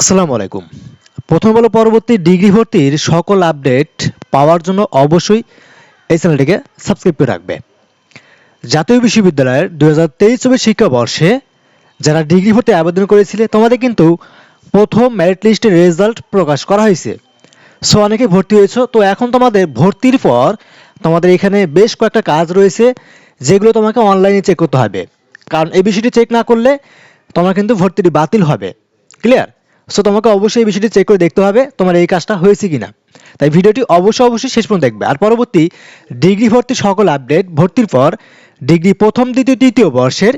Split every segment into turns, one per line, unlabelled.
আসসালামু আলাইকুম। প্রথম বলো পরবর্তী ডিগ্রি ভর্তির সকল আপডেট পাওয়ার জন্য অবশ্যই এই চ্যানেলটিকে সাবস্ক্রাইব করে রাখবে। জাতীয় বিশ্ববিদ্যালয়ের দু হাজার তেইশ চব্বিশ শিক্ষাবর্ষে যারা ডিগ্রি ভর্তি আবেদন করেছিলে, তোমাদের কিন্তু প্রথম মেরিট লিস্টের রেজাল্ট প্রকাশ করা হয়েছে। সো অনেকে ভর্তি হয়েছো, তো এখন তোমাদের ভর্তির পর তোমাদের এখানে বেশ কয়েকটা কাজ রয়েছে, যেগুলো তোমাকে অনলাইনে চেক করতে হবে। কারণ এই বিষয়টি চেক না করলে তোমার কিন্তু ভর্তিটি বাতিল হবে। ক্লিয়ার সো তোমাকে অবশ্যই এই বিষয়টি চেক করে দেখতে হবে তোমার এই কাজটা হয়েছে কিনা। তাই ভিডিওটি অবশ্যই অবশ্যই শেষ পর্যন্ত দেখবে। আর পরবর্তী ডিগ্রি ভর্তি সকল আপডেট ভর্তির পর ডিগ্রি প্রথম, দ্বিতীয়, তৃতীয় বর্ষের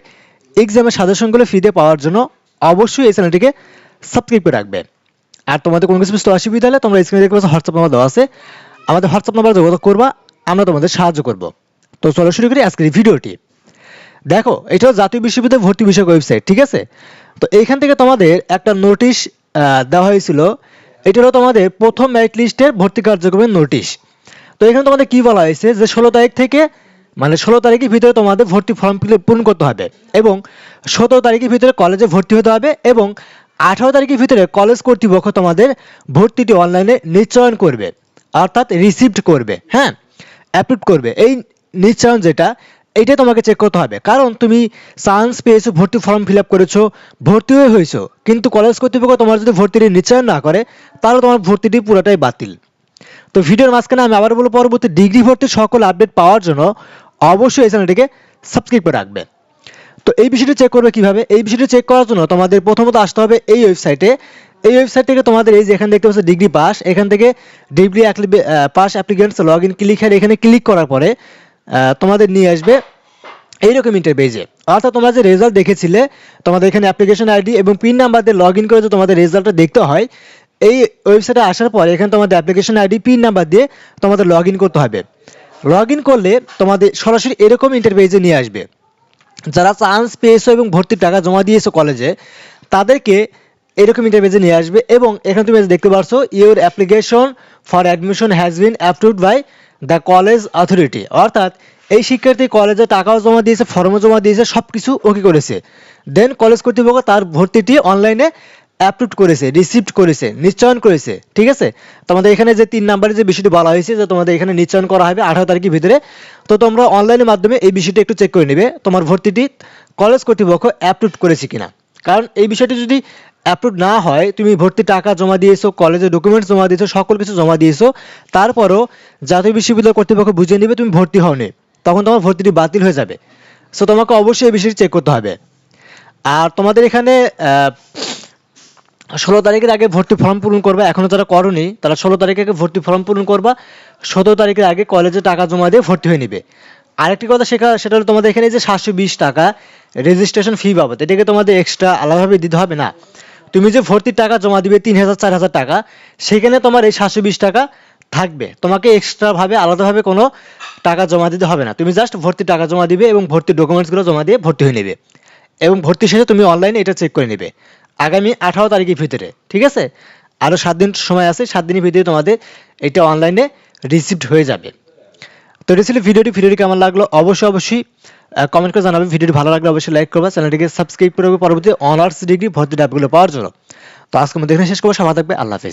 এক্সামের সাজেশনগুলো ফ্রিতে পাওয়ার জন্য অবশ্যই এই চ্যানেলটিকে সাবস্ক্রাইব করে রাখবে। আর তোমাদের কোনো কিছু বুঝতে অসুবিধা হলে তোমরা স্ক্রিনে দেখতে পাচ্ছ হোয়াটসঅ্যাপ নাম্বার দেওয়া আছে। আমাদের হোয়াটসঅ্যাপ নাম্বার যোগাযোগ করবা, আমরা তোমাদের সাহায্য করব। তো চলো শুরু করি আজকের ভিডিওটি। দেখো, এটা জাতীয় বিশ্ববিদ্যালয় ভর্তি বিষয়ক ওয়েবসাইট ঠিক আছে? তো এইখান থেকে তোমাদের একটা নোটিশ দেওয়া হয়েছিল। এটা হলো তোমাদের প্রথম মেরিট লিস্টের ভর্তি কার্যক্রমের নোটিশ তো এখানে তোমাদের কি বলা হয়েছে যে, ষোলো তারিখ থেকে মানে ষোলো তারিখের ভিতরে তোমাদের ভর্তি ফর্ম ফিল পূরণ করতে হবে এবং সতেরো তারিখের ভিতরে কলেজে ভর্তি হতে হবে এবং আঠারো তারিখের ভিতরে কলেজ কর্তৃপক্ষ তোমাদের ভর্তিটি অনলাইনে নিশ্চয়ন করবে, অর্থাৎ রিসিভড করবে হ্যাঁ অ্যাপ্রুভ করবে। এই নিশ্চয়ন যেটা এইটা তোমাকে চেক করতে হবে। কারণ তুমি চান্স পেয়েছ, ভর্তি ফর্ম ফিল আপ করেছ ভর্তি হয়ে হয়েছো। কিন্তু কলেজ কর্তৃপক্ষ তোমার যদি ভর্তিটি নিশ্চয়ন না করে, তাহলে তোমার ভর্তিটি পুরোটাই বাতিল। তো ভিডিওর মাঝখানে আমি আবার বলব, পরবর্তী ডিগ্রি ভর্তির সকল আপডেট পাওয়ার জন্য অবশ্যই এই চ্যানেলটিকে সাবস্ক্রাইব করে রাখবে। তো এই বিষয়টি চেক করবে কীভাবে? এই বিষয়টি চেক করার জন্য তোমাদের প্রথমত আসতে হবে এই ওয়েবসাইটে এই ওয়েবসাইট থেকে তোমাদের এই যে এখানে দেখতে পাচ্ছ ডিগ্রি পাস এখান থেকে degree pass applicants log in click এখানে ক্লিক করার পরে তোমাদের নিয়ে আসবে এইরকম ইন্টারপেজে অর্থাৎ তোমরা যে রেজাল্ট দেখেছিলে, তোমাদের এখানে অ্যাপ্লিকেশন আইডি এবং পিন নাম্বার দিয়ে লগ ইন করে যে তোমাদের রেজাল্টটা দেখতে হয়, এই ওয়েবসাইটে আসার পরে এখানে তোমাদের অ্যাপ্লিকেশন আইডি পিন নাম্বার দিয়ে তোমাদের লগ করতে হবে। লগ করলে তোমাদের সরাসরি এরকম ইন্টারপেজে নিয়ে আসবে। যারা চান্স পেয়েছ এবং ভর্তির টাকা জমা দিয়েছ কলেজে তাদেরকে এরকম ইন্টারভিউজে নিয়ে আসবে এবং এখানে তুমি দেখতে পারছ your application for admission has been approved by the college authority অর্থাৎ এই শিক্ষার্থী কলেজে টাকাও জমা দিয়েছে ফর্মও জমা দিয়েছে সব কিছু ওকে করেছে? দেন কলেজ কর্তৃপক্ষ তার ভর্তিটি অনলাইনে অ্যাপ্রুভ করেছে রিসিভড করেছে, নিশ্চয়ন করেছে, ঠিক আছে? তোমাদের এখানে যে তিন নাম্বারে যে বিষয়টি বলা হয়েছে যে তোমাদের এখানে নিশ্চয়ন করা হবে আঠারো তারিখের ভিতরে, তো তোমরা অনলাইনের মাধ্যমে এই বিষয়টি একটু চেক করে নেবে, তোমার ভর্তিটি কলেজ কর্তৃপক্ষ অ্যাপ্রুভ করেছে কিনা। কারণ এই বিষয়টি যদি অ্যাপ্রুভ না হয়, তুমি ভর্তি টাকা জমা দিয়েছ কলেজে ডকুমেন্টস জমা দিয়েছ, সকল কিছু জমা দিয়েছ, তারপরও জাতীয় বিশ্ববিদ্যালয় কর্তৃপক্ষ বুঝে নেবে তুমি ভর্তি হওনি। তখন তোমার ভর্তিটি বাতিল হয়ে যাবে। সো তোমাকে অবশ্যই এই বিষয়টি চেক করতে হবে। আর তোমাদের এখানে ষোলো তারিখের আগে ভর্তি ফর্ম পূরণ করবা, এখনও যারা করনি, তারা ষোলো তারিখের আগে ভর্তি ফর্ম পূরণ করবা, সতেরো তারিখের আগে কলেজে টাকা জমা দিয়ে ভর্তি হয়ে নিবে। আরেকটি কথা শেখা, সেটা হলো তোমাদের এখানে যে সাতশো বিশ টাকা রেজিস্ট্রেশন ফি বাবদ, এটাকে তোমাদের এক্সট্রা আলাদাভাবে দিতে হবে না। তুমি যে ভর্তির টাকা জমা দিবে তিন হাজার, চার হাজার টাকা, সেখানে তোমার এই সাতশো বিশ টাকা থাকবে। তোমাকে এক্সট্রা ভাবে, আলাদাভাবে কোনো টাকা জমা দিতে হবে না। তুমি জাস্ট ভর্তির টাকা জমা দিবে এবং ভর্তির ডকুমেন্টসগুলো জমা দিয়ে ভর্তি হয়ে নেবে। এবং ভর্তি শেষে তুমি অনলাইনে এটা চেক করে নেবে। আগামী আঠারো তারিখের ভিতরে, ঠিক আছে? আরও সাত দিন সময় আছে, সাত দিনের ভিতরে তোমাদের এটা অনলাইনে রিসিভড হয়ে যাবে। তো এটা ছিল ভিডিওটি। ভিডিওটি কেমন লাগল? অবশ্যই অবশ্যই কমেন্ট করে জানাবে ভিডিওটি ভালো লাগলে অবশ্যই লাইক করবে চ্যানেলটিকে সাবস্ক্রাইব করবে পরবর্তী অনার্স ডিগ্রি ভর্তি ডাবগুলো পাওয়ার জন্য। তো আজকে মধ্যে এখানে শেষ করব। সবাই থাকবে। আল্লাহ হাফেজ।